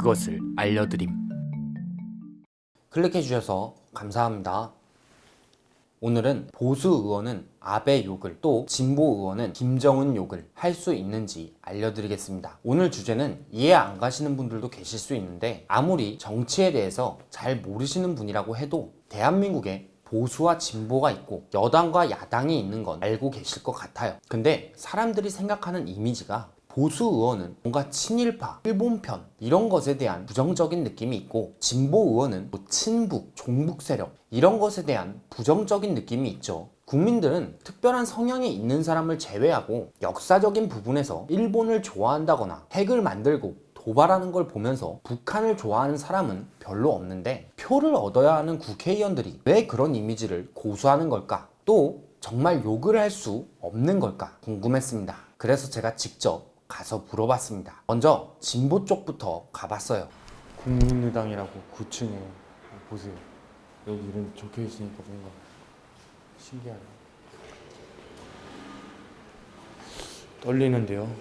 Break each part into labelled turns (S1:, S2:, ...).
S1: 그것을 알려드림.
S2: 클릭해 주셔서 감사합니다. 오늘은 보수 의원은 아베 욕을 또 진보 의원은 김정은 욕을 할 수 있는지 알려드리겠습니다. 오늘 주제는 이해 안 가시는 분들도 계실 수 있는데 아무리 정치에 대해서 잘 모르시는 분이라고 해도 대한민국에 보수와 진보가 있고 여당과 야당이 있는 건 알고 계실 것 같아요. 근데 사람들이 생각하는 이미지가 보수 의원은 뭔가 친일파, 일본편 이런 것에 대한 부정적인 느낌이 있고 진보 의원은 뭐 친북, 종북 세력 이런 것에 대한 부정적인 느낌이 있죠. 국민들은 특별한 성향이 있는 사람을 제외하고 역사적인 부분에서 일본을 좋아한다거나 핵을 만들고 도발하는 걸 보면서 북한을 좋아하는 사람은 별로 없는데 표를 얻어야 하는 국회의원들이 왜 그런 이미지를 고수하는 걸까? 또 정말 욕을 할 수 없는 걸까 궁금했습니다. 그래서 제가 직접 가서 물어봤습니다. 먼저 진보 쪽부터 가봤어요.
S3: 국민의당이라고 9층에 보세요. 여기 이름 적혀 있으니까 뭔가 신기하네. 떨리는데요.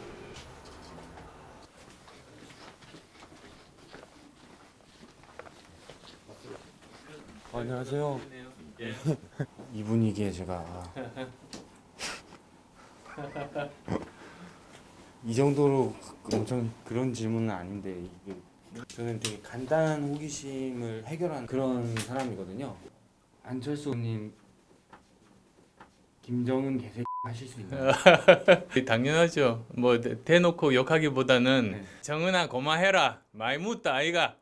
S3: 안녕하세요. 이 분위기에 제가 이 정도로 엄청 그런 질문은 아닌데 이게 저는 되게 간단한 호기심을 해결하는 그런 사람이거든요. 안철수님 김정은 개새 하실 수 있나요?
S4: 당연하죠. 뭐 대- 대놓고 욕하기보다는
S3: 네.
S4: 정은아 고마해라. 많이 묻다 아이가.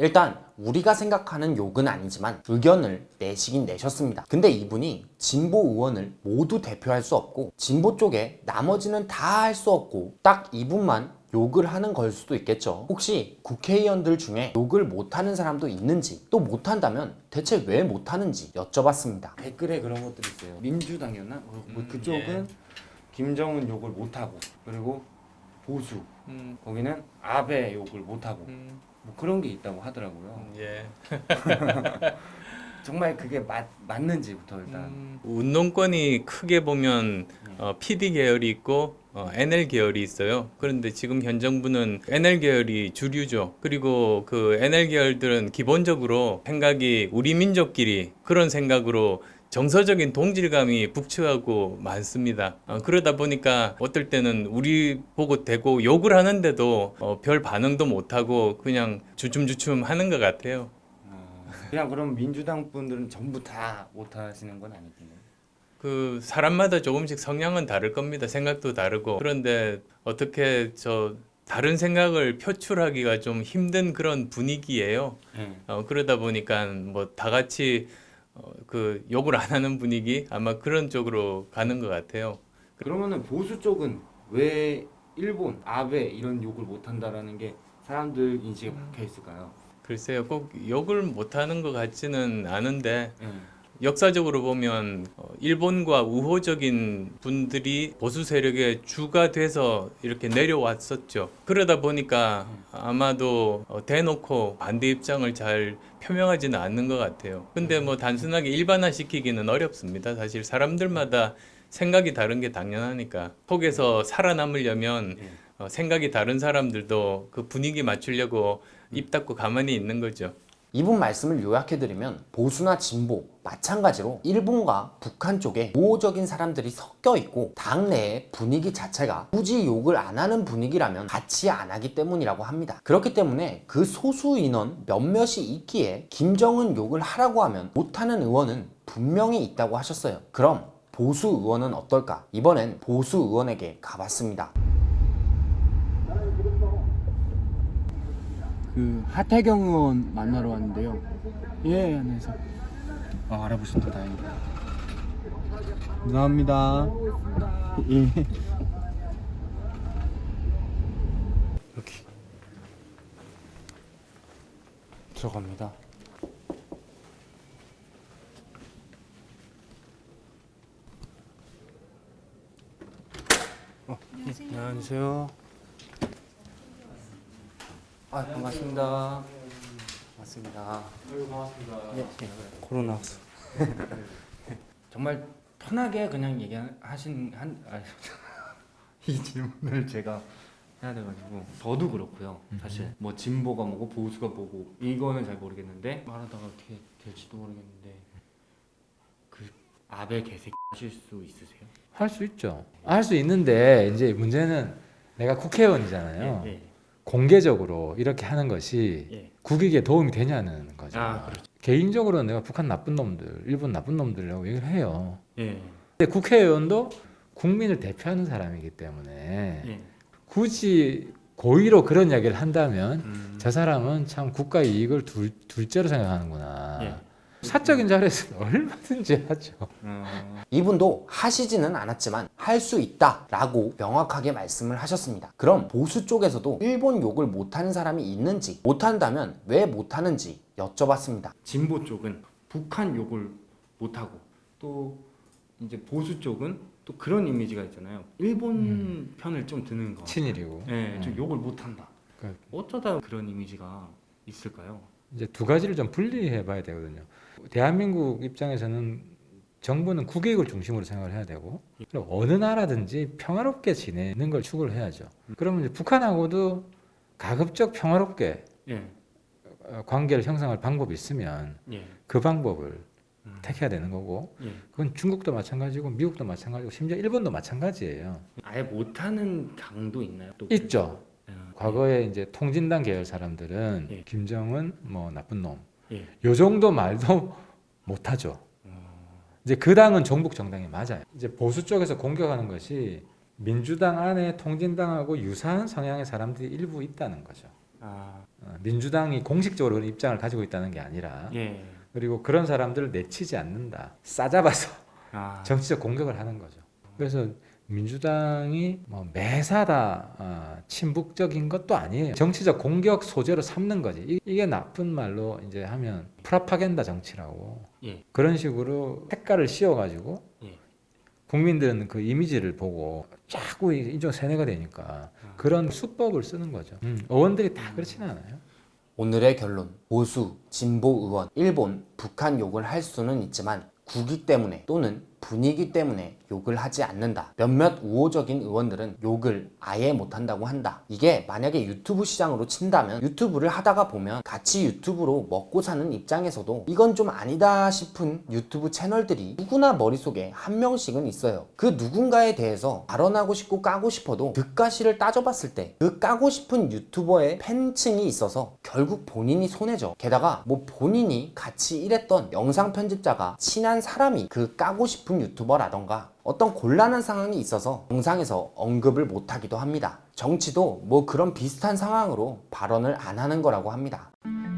S2: 일단 우리가 생각하는 욕은 아니지만 의견을 내시긴 내셨습니다. 근데 이분이 진보 의원을 모두 대표할 수 없고 진보 쪽에 나머지는 다 할 수 없고 딱 이분만 욕을 하는 걸 수도 있겠죠. 혹시 국회의원들 중에 욕을 못하는 사람도 있는지 또 못한다면 대체 왜 못하는지 여쭤봤습니다.
S3: 댓글에 그런 것들이 있어요. 민주당이었나? 뭐, 뭐
S4: 음,
S3: 그쪽은
S4: 예.
S3: 김정은 욕을 못하고 그리고 보수
S4: 음,
S3: 거기는 아베 욕을 못하고
S4: 음,
S3: 뭐 그런 게 있다고 하더라고요.
S4: 음, 예.
S3: 정말 그게 맞, 맞는지부터 일단
S4: 음, 운동권이 크게 보면 어, PD 계열이 있고 어, NL 계열이 있어요. 그런데 지금 현 정부는 NL 계열이 주류죠. 그리고 그 NL 계열들은 기본적으로 생각이 우리 민족끼리 그런 생각으로 정서적인 동질감이 북측하고 많습니다. 어, 그러다 보니까 어떨 때는 우리 보고 대고 욕을 하는데도 어, 별 반응도 못하고 그냥 주춤주춤 하는 것 같아요.
S3: 어, 그냥 그럼 민주당 분들은 전부 다 못하시는 건 아니겠네요.
S4: 그 사람마다 조금씩 성향은 다를 겁니다. 생각도 다르고 그런데 어떻게 저 다른 생각을 표출하기가 좀 힘든 그런 분위기예요.
S3: 네.
S4: 어, 그러다 보니까 뭐 다 같이 어, 그 욕을 안 하는 분위기 아마 그런 쪽으로 가는 것 같아요.
S3: 그러면은 보수 쪽은 왜 일본 아베 이런 욕을 못 한다라는 게 사람들 인식에 박혀 있을까요?
S4: 글쎄요, 꼭 욕을 못 하는 것 같지는 않은데
S3: 네.
S4: 역사적으로 보면 어, 일본과 우호적인 분들이 보수 세력의 주가 돼서 이렇게 내려왔었죠. 그러다 보니까 아마도 어, 대놓고 반대 입장을 잘 표명하지는 않는 것 같아요. 근데 뭐 단순하게 일반화시키기는 어렵습니다. 사실 사람들마다 생각이 다른 게 당연하니까 속에서 살아남으려면
S3: 네.
S4: 어, 생각이 다른 사람들도 그 분위기 맞추려고 입 닫고 가만히 있는 거죠.
S2: 이분 말씀을 요약해드리면 보수나 진보 마찬가지로 일본과 북한 쪽에 우호적인 사람들이 섞여 있고 당내의 분위기 자체가 굳이 욕을 안 하는 분위기라면 같이 안 하기 때문이라고 합니다. 그렇기 때문에 그 소수 인원 몇몇이 있기에 김정은 욕을 하라고 하면 못하는 의원은 분명히 있다고 하셨어요. 그럼 보수 의원은 어떨까? 이번엔 보수 의원에게 가봤습니다.
S5: 그 하태경 의원 만나러 왔는데요. 예, 안녕하세요.
S3: 아, 알아보신다 다행이다.
S5: 감사합니다. 예.
S3: 여기 들어갑니다. 안녕하세요.
S2: 아 반갑습니다. 반갑습니다.
S3: 코로나 확산. 정말 편하게 그냥 얘기하신 한 아, 이 질문을 제가 해야 돼가지고 저도 그렇고요. 사실 뭐 진보가 뭐고 보수가 뭐고 이거는 잘 모르겠는데 말하다가 어떻게 될지도 모르겠는데 그 아베 개새끼 하실 수 있으세요?
S6: 할 수 있죠. 할 수 있는데 이제 문제는 내가 국회의원이잖아요.
S3: 예, 예.
S6: 공개적으로 이렇게 하는 것이
S3: 예.
S6: 국익에 도움이 되냐는 거죠.
S3: 아 그렇죠.
S6: 개인적으로는 내가 북한 나쁜 놈들, 일본 나쁜 놈들이라고 얘기를 해요.
S3: 예.
S6: 근데 국회의원도 국민을 대표하는 사람이기 때문에
S3: 예.
S6: 굳이 고의로 그런 이야기를 한다면
S3: 음.
S6: 저 사람은 참 국가의 이익을 둘, 둘째로 생각하는구나.
S3: 예.
S6: 사적인 자리에서 얼마든지 하죠.
S3: 어,
S2: 이분도 하시지는 않았지만 할 수 있다라고 명확하게 말씀을 하셨습니다. 그럼 보수 쪽에서도 일본 욕을 못하는 사람이 있는지 못한다면 왜 못하는지 여쭤봤습니다.
S3: 진보 쪽은 북한 욕을 못하고 또 이제 보수 쪽은 또 그런 이미지가 있잖아요. 일본 편을 좀 드는 거.
S6: 친일이고.
S3: 예, 좀
S6: 음.
S3: 욕을 못한다.
S6: 그-
S3: 어쩌다 그런 이미지가 있을까요?
S6: 이제 두 가지를 좀 분리해 봐야 되거든요. 대한민국 입장에서는 정부는 국익을 중심으로 생각을 해야 되고 어느 나라든지 평화롭게 지내는 걸 추구를 해야죠. 그러면 북한하고도 가급적 평화롭게
S3: 예,
S6: 어, 관계를 형성할 방법이 있으면
S3: 예,
S6: 그 방법을
S3: 음.
S6: 택해야 되는 거고
S3: 예.
S6: 그건 중국도 마찬가지고 미국도 마찬가지고 심지어 일본도 마찬가지예요.
S3: 아예 못하는 당도 있나요? 또
S6: 있죠.
S3: 예.
S6: 과거에 이제 통진당 계열 사람들은
S3: 예.
S6: 김정은 뭐 나쁜 놈,
S3: 예.
S6: 요 정도 말도 못 하죠. 이제 그 당은 종북 정당이 맞아요. 이제 보수 쪽에서 공격하는 것이 민주당 안에 통진당하고 유사한 성향의 사람들이 일부 있다는 거죠.
S3: 아,
S6: 어, 민주당이 공식적으로 입장을 가지고 있다는 게 아니라
S3: 예.
S6: 그리고 그런 사람들을 내치지 않는다. 싸잡아서
S3: 아,
S6: 정치적 공격을 하는 거죠. 그래서 민주당이 뭐 매사 다 아, 친북적인 것도 아니에요. 정치적 공격 소재로 삼는 거지. 이- 이게 나쁜 말로 이제 하면 프라파겐다 정치라고
S3: 예.
S6: 그런 식으로 색깔을 씌워가지고
S3: 예.
S6: 국민들은 그 이미지를 보고 자꾸 이- 이쪽 세뇌가 되니까 그런 수법을 쓰는 거죠. 음, 의원들이 다 그렇지는 않아요.
S2: 오늘의 결론 보수, 진보 의원, 일본, 북한 욕을 할 수는 있지만 국익 때문에 또는 분위기 때문에 욕을 하지 않는다. 몇몇 우호적인 의원들은 욕을 아예 못한다고 한다. 이게 만약에 유튜브 시장으로 친다면 유튜브를 하다가 보면 같이 유튜브로 먹고 사는 입장에서도 이건 좀 아니다 싶은 유튜브 채널들이 누구나 머릿속에 한 명씩은 있어요. 그 누군가에 대해서 발언하고 싶고 까고 싶어도 득가시를 따져봤을 때 그 까고 싶은 유튜버의 팬층이 있어서 결국 본인이 손해죠. 게다가 뭐 본인이 같이 일했던 영상 편집자가 친한 사람이 그 까고 싶은 유튜버라던가 어떤 곤란한 상황이 있어서 영상에서 언급을 못하기도 합니다. 정치도 뭐 그런 비슷한 상황으로 발언을 안 하는 거라고 합니다.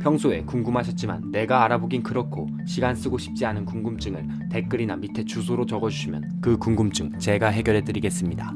S1: 평소에 궁금하셨지만 내가 알아보긴 그렇고 시간 쓰고 싶지 않은 궁금증을 댓글이나 밑에 주소로 적어주시면 그 궁금증 제가 해결해 드리겠습니다.